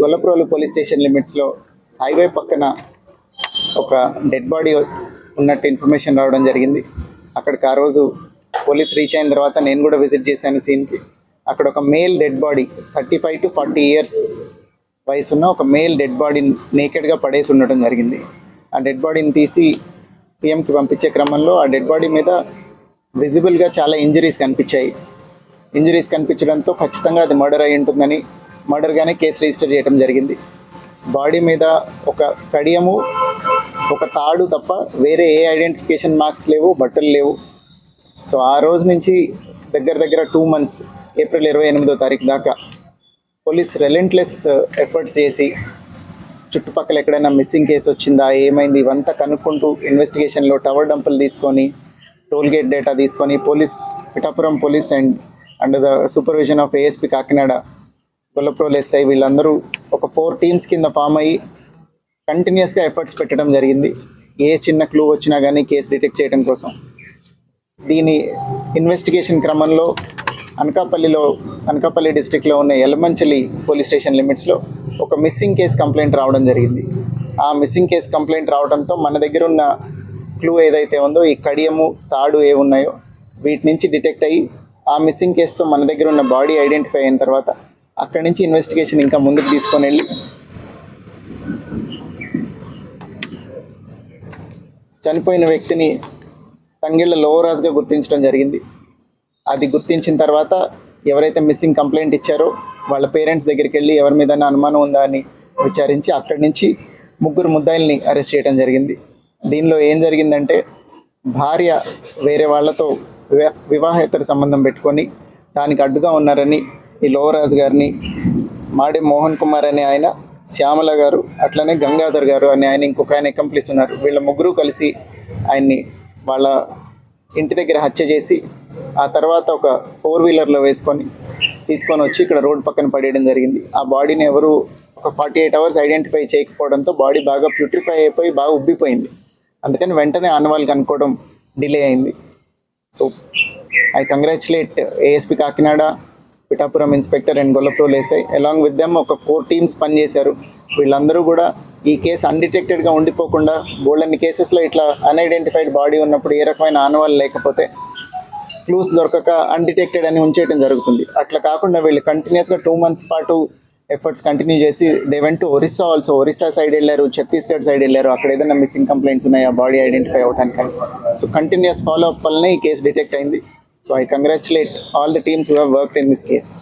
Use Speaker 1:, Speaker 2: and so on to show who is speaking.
Speaker 1: Gollaprolu police station లిమిట్స్లో highway పక్కన ఒక డెడ్ బాడీ ఉన్నట్టు ఇన్ఫర్మేషన్ రావడం జరిగింది. అక్కడికి ఆ రోజు పోలీస్ రీచ్ అయిన తర్వాత నేను కూడా విజిట్ చేశాను సీన్కి అక్కడ ఒక male dead body thirty five to forty years వయసున్న ఒక మేల్ డెడ్ బాడీని నేకెడ్గా పడేసి ఉండడం జరిగింది. ఆ డెడ్ బాడీని తీసి పిఎంకి పంపించే క్రమంలో ఆ డెడ్ బాడీ మీద విజిబుల్గా చాలా ఇంజరీస్ కనిపించాయి. ఇంజరీస్ కనిపించడంతో ఖచ్చితంగా అది మర్డర్ అయి ఉంటుందని మర్డర్గానే కేసు రిజిస్టర్ చేయడం జరిగింది. బాడీ మీద ఒక కడియము ఒక తాడు తప్ప వేరే ఏ ఐడెంటిఫికేషన్ మార్క్స్ లేవు బట్టలు లేవు. సో ఆ రోజు నుంచి దగ్గర దగ్గర టూ మంత్స్ ఏప్రిల్ ఇరవై ఎనిమిదో తారీఖు దాకా పోలీస్ రెలెంట్లెస్ ఎఫర్ట్స్ uh, చేసి చుట్టుపక్కల ఎక్కడైనా మిస్సింగ్ కేసు వచ్చిందా ఏమైంది ఇవంతా కనుక్కుంటూ ఇన్వెస్టిగేషన్లో టవర్ డంపులు తీసుకొని టోల్గేట్ డేటా తీసుకొని police Pithapuram police and under the supervision of ASP Kakinada Gollaprolu SI వీళ్ళందరూ ఒక ఫోర్ టీమ్స్ కింద ఫామ్ అయ్యి కంటిన్యూస్గా ఎఫర్ట్స్ పెట్టడం జరిగింది. ఏ చిన్న క్లూ వచ్చినా కానీ కేసు డిటెక్ట్ చేయడం కోసం. దీని ఇన్వెస్టిగేషన్ క్రమంలో అనకాపల్లిలో అనకాపల్లి డిస్టిక్లో ఉన్న ఎలమంచలి పోలీస్ స్టేషన్ లిమిట్స్లో ఒక మిస్సింగ్ కేసు కంప్లైంట్ రావడం జరిగింది. ఆ మిస్సింగ్ కేసు కంప్లైంట్ రావడంతో మన దగ్గర ఉన్న క్లూ ఏదైతే ఉందో ఈ కడియము తాడు ఏ ఉన్నాయో వీటి నుంచి డిటెక్ట్ అయ్యి ఆ మిస్సింగ్ కేసుతో మన దగ్గర ఉన్న బాడీ ఐడెంటిఫై అయిన తర్వాత అక్కడి నుంచి ఇన్వెస్టిగేషన్ ఇంకా ముందుకు తీసుకొని వెళ్ళి చనిపోయిన వ్యక్తిని తంగిళ్ళ లోవరాజ్గా గుర్తించడం జరిగింది. అది గుర్తించిన తర్వాత ఎవరైతే మిస్సింగ్ కంప్లైంట్ ఇచ్చారో వాళ్ళ పేరెంట్స్ దగ్గరికి వెళ్ళి ఎవరి మీద అనుమానం ఉందా అని విచారించి అక్కడి నుంచి ముగ్గురు ముద్దాయిల్ని అరెస్ట్ చేయడం జరిగింది. దీనిలో ఏం జరిగిందంటే భార్య వేరే వాళ్ళతో వివా- వివాహేతర సంబంధం పెట్టుకొని దానికి అడ్డుగా ఉన్నారని ఈ లోవరాజు గారిని మాడే మోహన్ కుమార్ అనే ఆయన శ్యామల గారు అట్లనే గంగాధర్ గారు అనే ఆయన ఇంకొక ఆయన కంప్లీస్ ఉన్నారు. వీళ్ళ ముగ్గురు కలిసి ఆయన్ని వాళ్ళ ఇంటి దగ్గర హత్య చేసి ఆ తర్వాత ఒక ఫోర్ వీలర్లో వేసుకొని తీసుకొని వచ్చి ఇక్కడ రోడ్ పక్కన పడేయడం జరిగింది. ఆ బాడీని ఎవరు ఒక ఫార్టీ ఎయిట్ అవర్స్ ఐడెంటిఫై చేయకపోవడంతో బాడీ బాగా ప్యూట్రిఫై అయిపోయి బాగా ఉబ్బిపోయింది. అందుకని వెంటనే ఆనవాళ్ళు కనుక్కోవడం డిలే అయింది. So I congratulate ASP Kakinada Pithapuram inspector and Gollaprolu SI along with them ఒక ఫోర్ టీమ్స్ పనిచేశారు. వీళ్ళందరూ కూడా ఈ కేసు అన్డిటెక్టెడ్గా ఉండిపోకుండా బోల్డన్ని కేసెస్లో ఇట్లా అన్ఐడెంటిఫైడ్ బాడీ ఉన్నప్పుడు ఏ రకమైన ఆనవాళ్ళు లేకపోతే క్లూస్ దొరకక అన్డిటెక్టెడ్ అని ఉంచేయడం జరుగుతుంది. అట్లా కాకుండా వీళ్ళు కంటిన్యూస్గా టూ మంత్స్ పాటు ఎఫర్ట్స్ కంటిన్యూ చేసి they went to Orissa also Orissa side వెళ్ళారు ఛత్తీస్గఢ్ సైడ్ వెళ్ళారు. అక్కడ ఏదైనా మిస్సింగ్ కంప్లైంట్స్ ఉన్నాయా? బాడీ ఐడెంటిఫై అవ్వడానికి సో కంటిన్యూస్ ఫాలో అప్ వల్లనే ఈ కేసు డిటెక్ట్ అయింది. So I congratulate all the teams who have worked in this case.